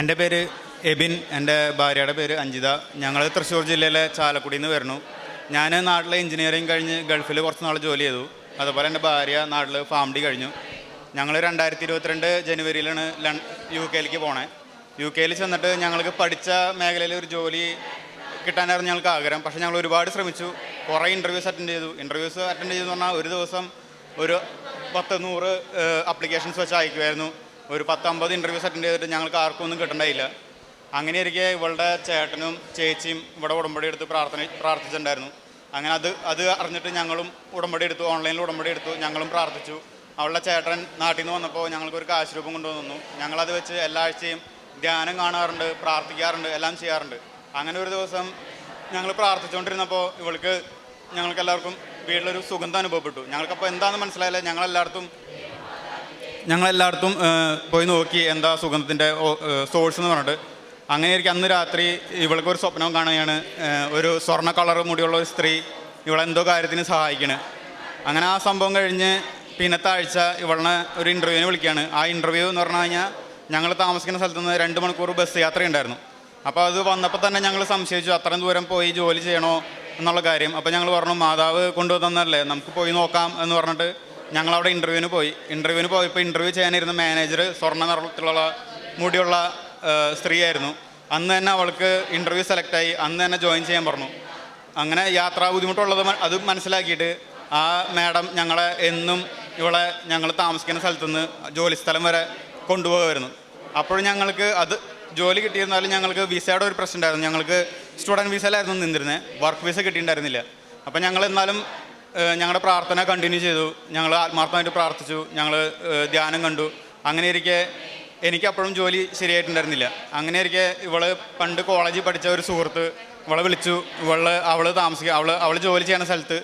എന്റെ പേര് എബിൻ എന്റെ ഭാര്യയുടെ പേര് അഞ്ജിത. ഞങ്ങൾ തൃശ്ശൂർ ജില്ലയിലെ ചാലക്കുടിയിൽ നിന്ന് വരുന്നു. ഞാൻ നാട്ടിലെ എഞ്ചിനീയറിങ് കഴിഞ്ഞ് ഗൾഫിൽ കുറച്ച് നാൾ ജോലി ചെയ്തു. അതുപോലെ എന്റെ ഭാര്യ നാട്ടിൽ ഫാം ഡി കഴിഞ്ഞു. ഞങ്ങൾ രണ്ടായിരത്തി ഇരുപത്തിരണ്ട് ജനുവരിയിലാണ് യു കെയിലേക്ക് പോണേ. യു കെയിൽ ചെന്നിട്ട് ഞങ്ങൾക്ക് പഠിച്ച മേഖലയിൽ ഒരു ജോലി കിട്ടാനായിരുന്നു ഞങ്ങൾക്ക് ആഗ്രഹം. പക്ഷേ ഞങ്ങൾ ഒരുപാട് ശ്രമിച്ചു. കുറേ ഇന്റർവ്യൂസ് അറ്റൻഡ് ചെയ്തു. ഇന്റർവ്യൂസ് അറ്റൻഡ് ചെയ്തു പറഞ്ഞാൽ ഒരു ദിവസം ഒരു പത്ത് നൂറ് അപ്ലിക്കേഷൻസ് വെച്ച് അയക്കുമായിരുന്നു ഒരു പത്തമ്പത് ഇന്റർവ്യൂസ് അറ്റൻഡ് ചെയ്തിട്ട് ഞങ്ങൾക്ക് ആർക്കും ഒന്നും കിട്ടണ്ടായില്ല. അങ്ങനെ ഇരിക്കെ ഇവളുടെ ചേട്ടനും ചേച്ചിയും ഇവിടെ ഉടമ്പടി എടുത്ത് പ്രാർത്ഥന പ്രാർത്ഥിച്ചിട്ടുണ്ടായിരുന്നു. അങ്ങനെ അത് അത് അറിഞ്ഞിട്ട് ഞങ്ങളും ഉടമ്പടി എടുത്തു ഓൺലൈനിൽ ഉടമ്പടി എടുത്തു ഞങ്ങളും പ്രാർത്ഥിച്ചു. അവളുടെ ചേട്ടൻ നാട്ടിൽ നിന്ന് വന്നപ്പോൾ ഞങ്ങൾക്കൊരു കാശ് രൂപം കൊണ്ടുവന്നു ഞങ്ങളത് വെച്ച് എല്ലാ ആഴ്ചയും ധ്യാനം കാണാറുണ്ട് പ്രാർത്ഥിക്കാറുണ്ട് എല്ലാം ചെയ്യാറുണ്ട്. അങ്ങനെ ഒരു ദിവസം ഞങ്ങൾ പ്രാർത്ഥിച്ചുകൊണ്ടിരുന്നപ്പോൾ ഇവൾക്ക് ഞങ്ങൾക്ക് എല്ലാവർക്കും വീട്ടിലൊരു സുഗന്ധം അനുഭവപ്പെട്ടു. ഞങ്ങൾക്കപ്പോൾ എന്താണെന്ന് മനസ്സിലായില്ല. ഞങ്ങളെല്ലായിടത്തും ഞങ്ങളെല്ലായിടത്തും പോയി നോക്കി എന്താ സുഗന്ധത്തിന്റെ സോഴ്സ് എന്ന് പറഞ്ഞിട്ട്. അങ്ങനെ എനിക്ക് അന്ന് രാത്രി ഇവൾക്ക് ഒരു സ്വപ്നം കാണുകയാണ്. ഒരു സ്വർണ കളർ മുടിയുള്ള ഒരു സ്ത്രീ ഇവളെന്തോ കാര്യത്തിന് സഹായിക്കണ്. അങ്ങനെ ആ സംഭവം കഴിഞ്ഞ് പിന്നത്തെ ആഴ്ച ഇവളെ ഒരു ഇന്റർവ്യൂവിന് വിളിക്കുകയാണ്. ആ ഇന്റർവ്യൂ എന്ന് പറഞ്ഞു കഴിഞ്ഞാൽ ഞങ്ങൾ താമസിക്കുന്ന സ്ഥലത്ത് നിന്ന് രണ്ട് മണിക്കൂർ ബസ് യാത്ര ഉണ്ടായിരുന്നു. അപ്പോൾ അത് വന്നപ്പോൾ തന്നെ ഞങ്ങൾ സംശയിച്ചു അത്രയും ദൂരം പോയി ജോലി ചെയ്യണോ എന്നുള്ള കാര്യം. അപ്പോൾ ഞങ്ങൾ പറഞ്ഞു മാതാവ് കൊണ്ടുവന്നല്ലേ നമുക്ക് പോയി നോക്കാം എന്ന് പറഞ്ഞിട്ട് ഞങ്ങൾ അവിടെ ഇന്റർവ്യൂവിന് പോയി. ഇന്റർവ്യൂവിന് പോയപ്പോൾ ഇന്റർവ്യൂ ചെയ്യാനിരുന്ന മാനേജർ സ്വർണ നിറത്തിലുള്ള മുടിയുള്ള സ്ത്രീയായിരുന്നു. അന്ന് തന്നെ അവൾക്ക് ഇന്റർവ്യൂ സെലക്റ്റായി അന്ന് തന്നെ ജോയിൻ ചെയ്യാൻ പറഞ്ഞു. അങ്ങനെ യാത്രാ ബുദ്ധിമുട്ടുള്ളത് അത് മനസ്സിലാക്കിയിട്ട് ആ മാഡം ഞങ്ങളെ എന്നും ഇവിടെ ഞങ്ങൾ താമസിക്കുന്ന സ്ഥലത്തുനിന്ന് ജോലി സ്ഥലം വരെ കൊണ്ടുപോകുമായിരുന്നു. അപ്പോഴും ഞങ്ങൾക്ക് അത് ജോലി കിട്ടിയിരുന്നാലും ഞങ്ങൾക്ക് വിസയുടെ ഒരു പ്രശ്നം ഉണ്ടായിരുന്നു ഞങ്ങൾക്ക് സ്റ്റുഡന്റ് വിസയിലായിരുന്നു നിന്നിരുന്നത് വർക്ക് വിസ കിട്ടിയിട്ടുണ്ടായിരുന്നില്ല. അപ്പോൾ ഞങ്ങൾ എന്നാലും ഞങ്ങളുടെ പ്രാർത്ഥന കണ്ടിന്യൂ ചെയ്തു. ഞങ്ങൾ ആത്മാർത്ഥമായിട്ട് പ്രാർത്ഥിച്ചു. ഞങ്ങൾ ധ്യാനം കണ്ടു. അങ്ങനെ ഇരിക്കെ എനിക്ക് അപ്പോഴും ജോലി ശരിയായിട്ടുണ്ടായിരുന്നില്ല. അങ്ങനെ ഇരിക്കെ ഇവൾ പണ്ട് കോളേജിൽ പഠിച്ച ഒരു സുഹൃത്ത് ഇവളെ വിളിച്ചു. ഇവൾ അവൾ താമസിക്കുക അവൾ അവൾ ജോലി ചെയ്യുന്ന സ്ഥലത്ത്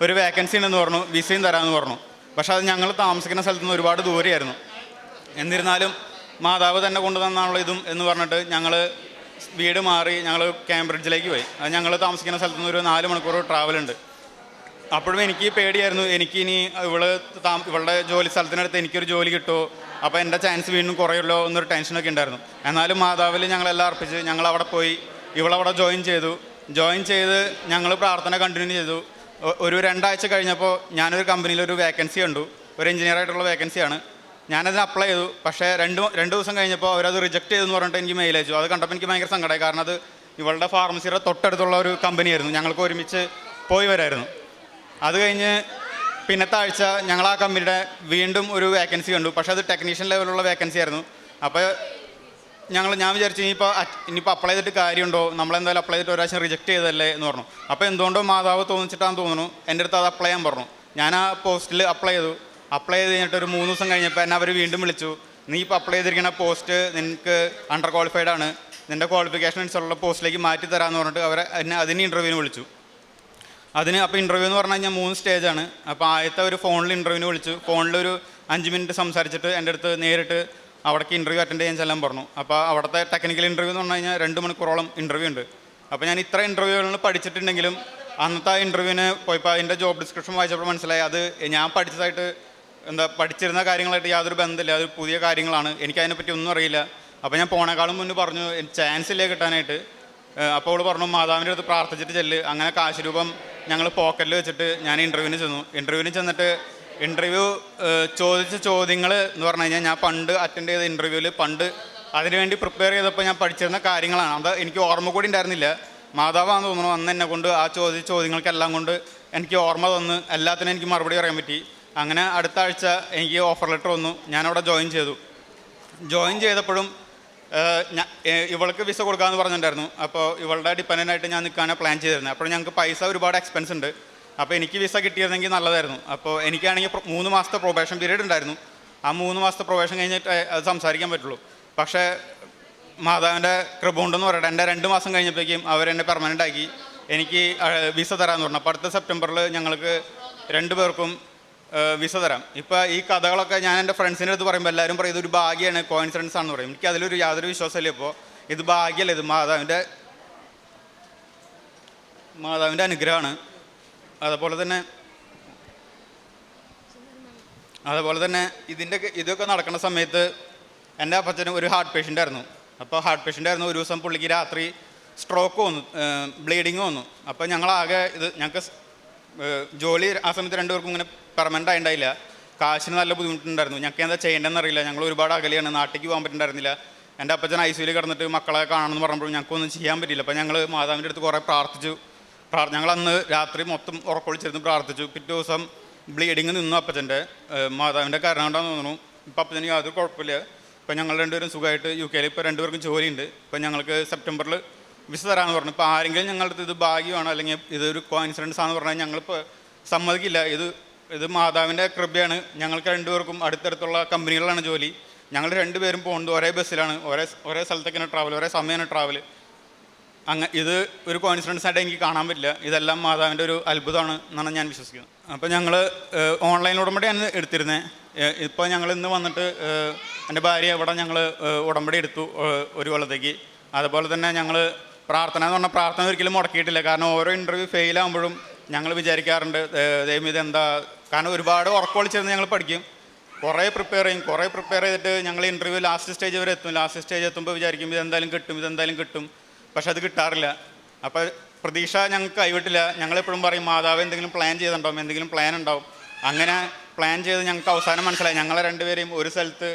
ഒരു വേക്കൻസി ഉണ്ടെന്ന് പറഞ്ഞു വിസയും തരാമെന്ന് പറഞ്ഞു. പക്ഷേ അത് ഞങ്ങൾ താമസിക്കുന്ന സ്ഥലത്ത് നിന്ന് ഒരുപാട് ദൂരെയായിരുന്നു. എന്നിരുന്നാലും മാതാവ് തന്നെ കൊണ്ടുതന്നാണല്ലോ ഇതും എന്ന് പറഞ്ഞിട്ട് ഞങ്ങൾ വീട് മാറി ഞങ്ങൾ കാംബ്രിഡ്ജിലേക്ക് പോയി. അത് ഞങ്ങൾ താമസിക്കുന്ന സ്ഥലത്ത് നിന്ന് ഒരു നാല് മണിക്കൂർ ട്രാവൽ ഉണ്ട്. അപ്പോഴും എനിക്ക് പേടിയായിരുന്നു. എനിക്ക് ഇനി ഇവൾ താ ഇവളുടെ ജോലി സ്ഥലത്തിനടുത്ത് എനിക്കൊരു ജോലി കിട്ടുമോ അപ്പോൾ എന്റെ ചാൻസ് വീണ്ടും കുറയുള്ളോ എന്നൊരു ടെൻഷനൊക്കെ ഉണ്ടായിരുന്നു. എന്നാലും മാതാവിൽ ഞങ്ങളെല്ലാം അർപ്പിച്ച് ഞങ്ങൾ അവിടെ പോയി ഇവളവിടെ ജോയിൻ ചെയ്തു. ജോയിൻ ചെയ്ത് ഞങ്ങൾ പ്രാർത്ഥന കണ്ടിന്യൂ ചെയ്തു. ഒരു രണ്ടാഴ്ച കഴിഞ്ഞപ്പോൾ ഞാനൊരു കമ്പനിയിൽ ഒരു വേക്കൻസി കണ്ടു. ഒരു എഞ്ചിനീയർ ആയിട്ടുള്ള വേക്കൻസിയാണ് ഞാനതിന് അപ്ലൈ ചെയ്തു. പക്ഷേ രണ്ട് രണ്ട് ദിവസം കഴിഞ്ഞപ്പോൾ അവരത് റിജക്റ്റ് ചെയ്തെന്ന് പറഞ്ഞിട്ട് എനിക്ക് മെയിൽ അയച്ചു. അത് കണ്ടപ്പോൾ എനിക്ക് ഭയങ്കര സങ്കടമായി കാരണം അത് ഇവളുടെ ഫാർമസിയുടെ തൊട്ടടുത്തുള്ള ഒരു കമ്പനിയായിരുന്നു ഞങ്ങൾക്ക് ഒരുമിച്ച് പോയി വരായിരുന്നു. അത് കഴിഞ്ഞ് പിന്നത്തെ ആഴ്ച ഞങ്ങൾ ആ കമ്പനിയുടെ വീണ്ടും ഒരു വേക്കൻസി കണ്ടു. പക്ഷേ അത് ടെക്നീഷ്യൻ ലെവലുള്ള വേക്കൻസി ആയിരുന്നു. അപ്പോൾ ഞങ്ങൾ ഞാൻ വിചാരിച്ചു ഇനിയിപ്പോൾ ഇനിയിപ്പോൾ അപ്ലൈ ചെയ്തിട്ട് കാര്യമുണ്ടോ? നമ്മളെന്തായാലും അപ്ലൈ ചെയ്തിട്ട് ഒരു റിജക്റ്റ് ചെയ്തല്ലേ എന്ന് പറഞ്ഞു. അപ്പോൾ എന്തുകൊണ്ടോ മാതാവ് തോന്നിച്ചിട്ടാന്ന് തോന്നുന്നു. എന്റെ അടുത്ത് അത് അപ്ലൈ ചെയ്യാൻ പറഞ്ഞു. ഞാൻ ആ പോസ്റ്റിൽ അപ്ലൈ ചെയ്തു. അപ്ലൈ ചെയ്ത് കഴിഞ്ഞിട്ട് ഒരു മൂന്ന് ദിവസം കഴിഞ്ഞപ്പോൾ എന്നെ അവർ വീണ്ടും വിളിച്ചു. നീ ഇപ്പോൾ അപ്ലൈ ചെയ്തിരിക്കുന്ന പോസ്റ്റ് നിനക്ക് അണ്ടർ ക്വാളിഫൈഡ് ആണ്. നിന്റെ ക്വാളിഫിക്കേഷൻ അനുസരിച്ചുള്ള പോസ്റ്റിലേക്ക് മാറ്റി തരാമെന്ന് പറഞ്ഞിട്ട് അവരെ എന്നെ അതിന് ഇന്റർവ്യൂവിന് വിളിച്ചു. അതിന് അപ്പോൾ ഇന്റർവ്യൂ എന്ന് പറഞ്ഞു കഴിഞ്ഞാൽ മൂന്ന് സ്റ്റേജാണ് അപ്പോൾ ആദ്യത്തെ ഒരു ഫോണിൽ ഇന്റർവ്യൂവിന് വിളിച്ചു. ഫോണിൽ ഒരു അഞ്ച് മിനിറ്റ് സംസാരിച്ചിട്ട് എന്റെ അടുത്ത് നേരിട്ട് അവിടേക്ക് ഇന്റർവ്യൂ അറ്റൻഡ് ചെയ്യാൻ ചെല്ലാൻ പറഞ്ഞു. അപ്പോൾ അവിടുത്തെ ടെക്നിക്കൽ ഇന്റർവ്യൂ എന്ന് പറഞ്ഞു കഴിഞ്ഞാൽ രണ്ട് മണിക്കൂറോളം ഇന്റർവ്യൂ ഉണ്ട്. അപ്പോൾ ഞാൻ ഇത്ര ഇന്റർവ്യൂകളിൽ പഠിച്ചിട്ടുണ്ടെങ്കിലും അന്നത്തെ ആ ഇന്റർവ്യൂവിന് പോയപ്പോൾ അതിന്റെ ജോബ് ഡിസ്ക്രിപ്ഷൻ വായിച്ചപ്പോൾ മനസ്സിലായി. അത് ഞാൻ പഠിച്ചതായിട്ട് എന്താ പഠിച്ചിരുന്ന കാര്യങ്ങളായിട്ട് യാതൊരു ബന്ധമില്ല. അത് പുതിയ കാര്യങ്ങളാണ്. എനിക്ക് അതിനെപ്പറ്റി ഒന്നും അറിയില്ല. അപ്പോൾ ഞാൻ പോണേക്കാളും മുന്നേ പറഞ്ഞു ചാൻസ് ഇല്ലേ കിട്ടാനായിട്ട്? അപ്പോൾ അവൾ പറഞ്ഞു മാതാവിന്റെ അടുത്ത് പ്രാർത്ഥിച്ചിട്ട് ചെല്ല്. അങ്ങനെ കാശ് രൂപം ഞങ്ങൾ പോക്കറ്റിൽ വെച്ചിട്ട് ഞാൻ ഇന്റർവ്യൂവിന് ചെന്നു. ഇന്റർവ്യൂവിന് ചെന്നിട്ട് ഇന്റർവ്യൂ ചോദിച്ച ചോദ്യങ്ങൾ എന്ന് പറഞ്ഞു കഴിഞ്ഞാൽ ഞാൻ പണ്ട് അറ്റൻഡ് ചെയ്ത ഇന്റർവ്യൂവിൽ പണ്ട് അതിനുവേണ്ടി പ്രിപ്പയർ ചെയ്തപ്പോൾ ഞാൻ പഠിച്ചിരുന്ന കാര്യങ്ങളാണ്. അത് എനിക്ക് ഓർമ്മ കൂടി ഉണ്ടായിരുന്നില്ല. മാതാവാന്ന് തോന്നുന്നു അന്ന് എന്നെ കൊണ്ട് ആ ചോദിച്ച ചോദ്യങ്ങൾക്കെല്ലാം കൊണ്ട് എനിക്ക് ഓർമ്മ തന്ന് എല്ലാത്തിനും എനിക്ക് മറുപടി പറയാൻ പറ്റി. അങ്ങനെ അടുത്ത ആഴ്ച എനിക്ക് ഓഫർ ലെറ്റർ വന്നു. ഞാനവിടെ ജോയിൻ ചെയ്തു. ജോയിൻ ചെയ്തപ്പോഴും ഇവൾക്ക് വിസ കൊടുക്കാമെന്ന് പറഞ്ഞിട്ടുണ്ടായിരുന്നു. അപ്പോൾ ഇവളുടെ ഡിപ്പെൻഡന്റ് ആയിട്ട് ഞാൻ നിൽക്കാനാണ് പ്ലാൻ ചെയ്തിരുന്നത് അപ്പോൾ ഞങ്ങൾക്ക് പൈസ ഒരുപാട് എക്സ്പെൻസ് ഉണ്ട്. അപ്പോൾ എനിക്ക് വിസ കിട്ടിയിരുന്നെങ്കിൽ നല്ലതായിരുന്നു. അപ്പോൾ എനിക്കാണെങ്കിൽ മൂന്ന് മാസത്തെ പ്രൊബേഷൻ പീരീഡ് ഉണ്ടായിരുന്നു. ആ മൂന്ന് മാസത്തെ പ്രൊബേഷൻ കഴിഞ്ഞിട്ട് അത് സംസാരിക്കാൻ പറ്റുള്ളൂ. പക്ഷേ മാതാവിന്റെ കൃപ ഉണ്ടെന്ന് പറയട്ടെ. എന്റെ രണ്ട് മാസം കഴിഞ്ഞപ്പോഴേക്കും അവരെന്നെ പെർമനന്റ് ആക്കി. എനിക്ക് വിസ തരാമെന്ന് പറഞ്ഞു. അപ്പോൾ അടുത്ത സെപ്റ്റംബറിൽ ഞങ്ങൾക്ക് രണ്ട് പേർക്കും തരാം ഇപ്പം ഈ കഥകളൊക്കെ ഞാൻ എന്റെ ഫ്രണ്ട്സിന്റെ അടുത്ത് പറയുമ്പോൾ എല്ലാവരും പറയും ഇതൊരു ഭാഗ്യമാണ് കോയിൻസിഡൻസ് ആണെന്ന് പറയും. എനിക്ക് അതിലൊരു യാതൊരു വിശ്വാസമില്ല ഇപ്പോൾ ഇത് ഭാഗ്യമല്ല ഇത് മാതാവിന്റെ മാതാവിന്റെ അനുഗ്രഹമാണ്. അതുപോലെ തന്നെ അതുപോലെ തന്നെ ഇതിന്റെ ഇതൊക്കെ നടക്കുന്ന സമയത്ത് എന്റെ അപ്പച്ചനും ഒരു ഹാർട്ട് പേഷ്യന്റ് ആയിരുന്നു. അപ്പോൾ ഹാർട്ട് പേഷ്യന്റ് ആയിരുന്നു. ഒരു ദിവസം പുള്ളിക്ക് രാത്രി സ്ട്രോക്ക് വന്നു ബ്ലീഡിങ് വന്നു. അപ്പോൾ ഞങ്ങളാകെ ഇത് ഞങ്ങൾക്ക് ജോലി ആ സമയത്ത് രണ്ടുപേർക്കും ഇങ്ങനെ പെർമനന്റ് ആയിണ്ടായില്ല. കാശിന് നല്ല ബുദ്ധിമുട്ടുണ്ടായിരുന്നു. ഞങ്ങൾക്ക് എന്താ ചെയ്യേണ്ടതെന്ന് അറിയില്ല ഞങ്ങൾ ഒരുപാട് അകലെയാണ്. നാട്ടിലേക്ക് പോകാൻ പറ്റുന്നുണ്ടായിരുന്നില്ല എന്റെ അപ്പച്ചൻ ഐ സിയിൽ കിടന്നിട്ട് മക്കളെ കാണണമെന്ന് പറഞ്ഞപ്പോൾ ഞങ്ങൾക്കൊന്നും ചെയ്യാൻ പറ്റില്ല അപ്പോൾ ഞങ്ങൾ മാതാവിന്റെ അടുത്ത് കുറേ പ്രാർത്ഥിച്ചു. പ്രാർ ഞങ്ങൾ അന്ന് രാത്രി മൊത്തം ഉറക്കൊളിച്ചിരുന്ന് പ്രാർത്ഥിച്ചു. പിറ്റേ ദിവസം ബ്ലീഡിങ് നിന്നു അപ്പച്ചന്റെ. മാതാവിന്റെ കാരണം കൊണ്ടാന്ന് തോന്നുന്നു. ഇപ്പം അപ്പച്ചന് യാതൊരു കുഴപ്പമില്ല. ഇപ്പം ഞങ്ങൾ രണ്ടുപേരും സുഖമായിട്ട് യു കെയിൽ ഇപ്പോൾ രണ്ടുപേർക്കും ജോലിയുണ്ട്. ഇപ്പം ഞങ്ങൾക്ക് സെപ്റ്റംബറിൽ വിസ തരാമെന്ന് പറഞ്ഞു. ഇപ്പോൾ ആരെങ്കിലും ഞങ്ങളുടെ ഇത് ഭാഗ്യമാണ്? അല്ലെങ്കിൽ ഇതൊരു കോയിൻസിഡൻസ് ആണെന്ന് പറഞ്ഞാൽ ഞങ്ങളിപ്പോൾ സമ്മതിക്കില്ല. ഇത് ഇത് മാതാവിന്റെ കൃപയാണ്. ഞങ്ങൾക്ക് രണ്ടുപേർക്കും അടുത്തടുത്തുള്ള കമ്പനികളിലാണ് ജോലി. ഞങ്ങൾ രണ്ടുപേരും പോകുന്നത് ഒരേ ബസ്സിലാണ്. ഒരേ ഒരേ സ്ഥലത്തേക്കാണ് ട്രാവൽ ഒരേ സമയമാണ് ട്രാവൽ അങ്ങ ഇത് ഒരു കോൺഫിഡൻസ് ആയിട്ട് എനിക്ക് കാണാൻ പറ്റില്ല. ഇതെല്ലാം മാതാവിന്റെ ഒരു അത്ഭുതമാണ് എന്നാണ് ഞാൻ വിശ്വസിക്കുന്നത്. അപ്പോൾ ഞങ്ങൾ ഓൺലൈൻ ഉടമ്പടിയാണ് എടുത്തിരുന്നത് ഇപ്പോൾ ഞങ്ങൾ ഇന്ന് വന്നിട്ട് എന്റെ ഭാര്യ ഇവിടെ ഞങ്ങൾ ഉടമ്പടി എടുത്തു ഒരു കൊല്ലത്തേക്ക്. അതുപോലെ തന്നെ ഞങ്ങൾ പ്രാർത്ഥന എന്ന് പറഞ്ഞാൽ പ്രാർത്ഥന ഒരിക്കലും മുടക്കിയിട്ടില്ല. കാരണം ഓരോ ഇന്റർവ്യൂ ഫെയിൽ ആകുമ്പോഴും ഞങ്ങൾ വിചാരിക്കാറുണ്ട് ദൈവം എന്താ? കാരണം ഒരുപാട് ഉറക്കൊളിച്ചിരുന്ന് ഞങ്ങൾ പഠിക്കും. കുറേ പ്രിപ്പയർ ചെയ്യും. കുറേ പ്രിപ്പയർ ചെയ്തിട്ട് ഞങ്ങൾ ഇന്റർവ്യൂ ലാസ്റ്റ് സ്റ്റേജ് വരെ എത്തും. ലാസ്റ്റ് സ്റ്റേജ് എത്തുമ്പോൾ വിചാരിക്കും ഇതെന്തായാലും കിട്ടും ഇതെന്തായാലും കിട്ടും. പക്ഷെ അത് കിട്ടാറില്ല. അപ്പോൾ പ്രതീക്ഷ ഞങ്ങൾക്ക് കൈവിട്ടില്ല. ഞങ്ങളെപ്പോഴും പറയും മാതാവ് എന്തെങ്കിലും പ്ലാൻ ചെയ്തിട്ടുണ്ടാവും എന്തെങ്കിലും പ്ലാൻ ഉണ്ടാവും. അങ്ങനെ പ്ലാൻ ചെയ്ത് ഞങ്ങൾക്ക് അവസാനം മനസ്സിലായി. ഞങ്ങളെ രണ്ടുപേരെയും ഒരു സ്ഥലത്ത്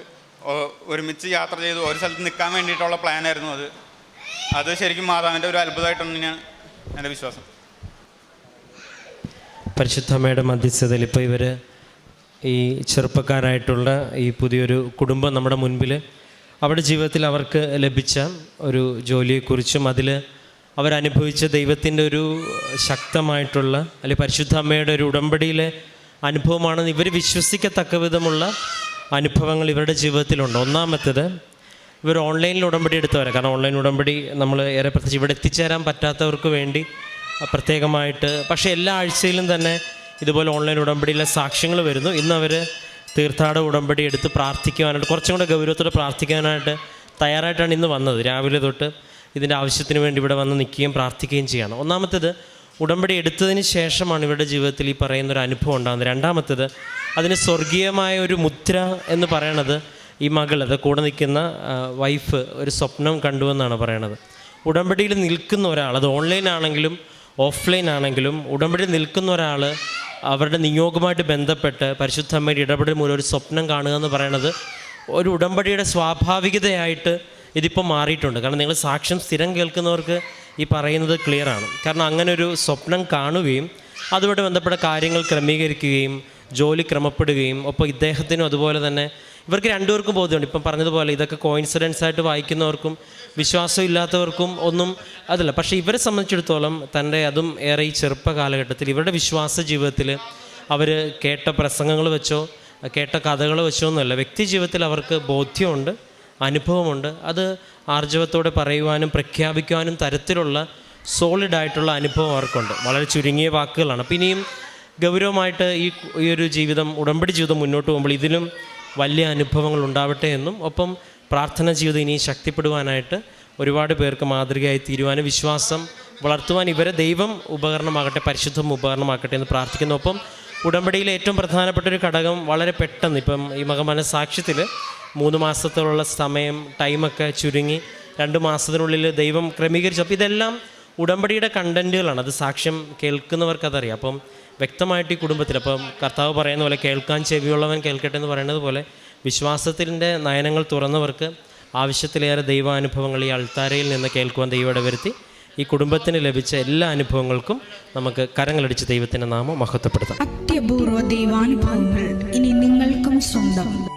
ഒരുമിച്ച് യാത്ര ചെയ്ത് ഒരു സ്ഥലത്ത് നിൽക്കാൻ വേണ്ടിയിട്ടുള്ള പ്ലാനായിരുന്നു അത്. അത് ശരിക്കും മാതാവിന്റെ ഒരു അത്ഭുതമായിട്ടാണ് ഞാൻ എന്റെ വിശ്വാസം. പരിശുദ്ധമ്മയുടെ മധ്യസ്ഥതയിൽ ഇപ്പോൾ ഇവർ ഈ ചെറുപ്പക്കാരായിട്ടുള്ള ഈ പുതിയൊരു കുടുംബം നമ്മുടെ മുൻപിൽ അവരുടെ ജീവിതത്തിൽ അവർക്ക് ലഭിച്ച ഒരു ജോലിയെക്കുറിച്ചും അതിൽ അവരനുഭവിച്ച ദൈവത്തിന്റെ ഒരു ശക്തമായിട്ടുള്ള അല്ലെങ്കിൽ പരിശുദ്ധ അമ്മയുടെ ഒരു ഉടമ്പടിയിലെ അനുഭവമാണെന്ന് ഇവർ വിശ്വസിക്കത്തക്ക വിധമുള്ള അനുഭവങ്ങൾ ഇവരുടെ ജീവിതത്തിലുണ്ട്. ഒന്നാമത്തേത് ഇവർ ഓൺലൈനിൽ ഉടമ്പടി എടുത്തവരാണ് കാരണം ഓൺലൈൻ ഉടമ്പടി നമ്മൾ ഏറെ പ്രത്യേകിച്ച് ഇവിടെ എത്തിച്ചേരാൻ പറ്റാത്തവർക്ക് വേണ്ടി പ്രത്യേകമായിട്ട്. പക്ഷേ എല്ലാ ആഴ്ചയിലും തന്നെ ഇതുപോലെ ഓൺലൈൻ ഉടമ്പടിയിലെ സാക്ഷ്യങ്ങൾ വരുന്നു. ഇന്ന് അവർ തീർത്ഥാട ഉടമ്പടി എടുത്ത് പ്രാർത്ഥിക്കുവാനായിട്ട് കുറച്ചും കൂടെ ഗൗരവത്തോടെ പ്രാർത്ഥിക്കാനായിട്ട് തയ്യാറായിട്ടാണ് ഇന്ന് വന്നത്. രാവിലെ തൊട്ട് ഇതിന്റെ ആവശ്യത്തിന് വേണ്ടി ഇവിടെ വന്ന് നിൽക്കുകയും പ്രാർത്ഥിക്കുകയും ചെയ്യണം. ഒന്നാമത്തേത് ഉടമ്പടി എടുത്തതിന് ശേഷമാണ് ഇവരുടെ ജീവിതത്തിൽ ഈ പറയുന്ന ഒരു അനുഭവം ഉണ്ടാകുന്നത്. രണ്ടാമത്തേത് അതിന് സ്വർഗീയമായ ഒരു മുദ്ര എന്ന് പറയണത് ഈ മകൾ അത് കൂടെ നിൽക്കുന്ന വൈഫ് ഒരു സ്വപ്നം കണ്ടുവെന്നാണ് പറയണത്. ഉടമ്പടിയിൽ നിൽക്കുന്ന ഒരാൾ അത് ഓൺലൈൻ ആണെങ്കിലും ഓഫ്ലൈൻ ആണെങ്കിലും ഉടമ്പടിയിൽ നിൽക്കുന്ന ഒരാൾ അവരുടെ നിയോഗമായിട്ട് ബന്ധപ്പെട്ട് പരിശുദ്ധമ്മയുടെ ഇടപെടൽ മൂലം ഒരു സ്വപ്നം കാണുക എന്ന് പറയണത് ഒരു ഉടമ്പടിയുടെ സ്വാഭാവികതയായിട്ട് ഇതിപ്പോൾ മാറിയിട്ടുണ്ട്. കാരണം നിങ്ങൾ സാക്ഷ്യം സ്ഥിരം കേൾക്കുന്നവർക്ക് ഈ പറയുന്നത് ക്ലിയർ ആണ്. കാരണം അങ്ങനെ ഒരു സ്വപ്നം കാണുകയും അതുമായിട്ട് ബന്ധപ്പെട്ട കാര്യങ്ങൾ ക്രമീകരിക്കുകയും ജോലി ക്രമപ്പെടുകയും ഒപ്പം ഇദ്ദേഹത്തിനും അതുപോലെ തന്നെ ഇവർക്ക് രണ്ടുപേർക്കും ബോധ്യമുണ്ട്. ഇപ്പം പറഞ്ഞതുപോലെ ഇതൊക്കെ കോയിൻസിഡൻസ് ആയിട്ട് വായിക്കുന്നവർക്കും വിശ്വാസം ഇല്ലാത്തവർക്കും ഒന്നും അതല്ല. പക്ഷേ ഇവരെ സംബന്ധിച്ചിടത്തോളം തന്റെ അതും ഏറെ ഈ ചെറുപ്പ കാലഘട്ടത്തിൽ ഇവരുടെ വിശ്വാസ ജീവിതത്തിൽ അവർ കേട്ട പ്രസംഗങ്ങൾ വെച്ചോ കേട്ട കഥകൾ വെച്ചോ ഒന്നുമല്ല. വ്യക്തി ജീവിതത്തിൽ അവർക്ക് ബോധ്യമുണ്ട് അനുഭവമുണ്ട്. അത് ആർജവത്തോടെ പറയുവാനും പ്രഖ്യാപിക്കുവാനും തരത്തിലുള്ള സോളിഡ് ആയിട്ടുള്ള അനുഭവം അവർക്കുണ്ട്. വളരെ ചുരുങ്ങിയ വാക്കുകളാണ്. അപ്പം ഇനിയും ഗൗരവമായിട്ട് ഈ ഈ ഒരു ജീവിതം ഉടമ്പടി ജീവിതം മുന്നോട്ട് പോകുമ്പോൾ ഇതിലും വലിയ അനുഭവങ്ങൾ ഉണ്ടാവട്ടെ എന്നും ഒപ്പം പ്രാർത്ഥന ജീവിതം ഇനി ശക്തിപ്പെടുവാനായിട്ട് ഒരുപാട് പേർക്ക് മാതൃകയായി തീരുവാനും വിശ്വാസം വളർത്തുവാൻ ഇവരെ ദൈവം ഉപകരണമാകട്ടെ പരിശുദ്ധം ഉപകരണമാക്കട്ടെ എന്ന് പ്രാർത്ഥിക്കുന്നു. ഒപ്പം ഉടമ്പടിയിലെ ഏറ്റവും പ്രധാനപ്പെട്ട ഒരു ഘടകം വളരെ പെട്ടെന്ന് ഇപ്പം ഈ മകമന സാക്ഷ്യത്തിൽ മൂന്ന് മാസത്തോളം സമയം ടൈമൊക്കെ ചുരുങ്ങി രണ്ട് മാസത്തിനുള്ളിൽ ദൈവം ക്രമീകരിച്ചു. അപ്പോൾ ഇതെല്ലാം ഉടമ്പടിയുടെ കണ്ടന്റുകളാണ് അത് സാക്ഷ്യം കേൾക്കുന്നവർക്ക് അതറിയാം അപ്പം വ്യക്തമായിട്ട് ഈ കുടുംബത്തിൽ അപ്പം കർത്താവ് പറയുന്ന പോലെ കേൾക്കാൻ ചെവിയുള്ളവൻ കേൾക്കട്ടെ എന്ന് പറയുന്നത് പോലെ വിശ്വാസത്തിന്റെ നയനങ്ങൾ തുറന്നവർക്ക് ആവശ്യത്തിലേറെ ദൈവാനുഭവങ്ങൾ ഈ അൾത്താരയിൽ നിന്ന് കേൾക്കുവാൻ ദൈവം വരുത്തി ഈ കുടുംബത്തിന് ലഭിച്ച എല്ലാ അനുഭവങ്ങൾക്കും നമുക്ക് കരങ്ങളടിച്ച് ദൈവത്തിന്റെ നാമം മഹത്വപ്പെടുത്താം. അത്യപൂർവ ദൈവാനുഭവങ്ങൾ ഇനി നിങ്ങൾക്കും സ്വന്തം.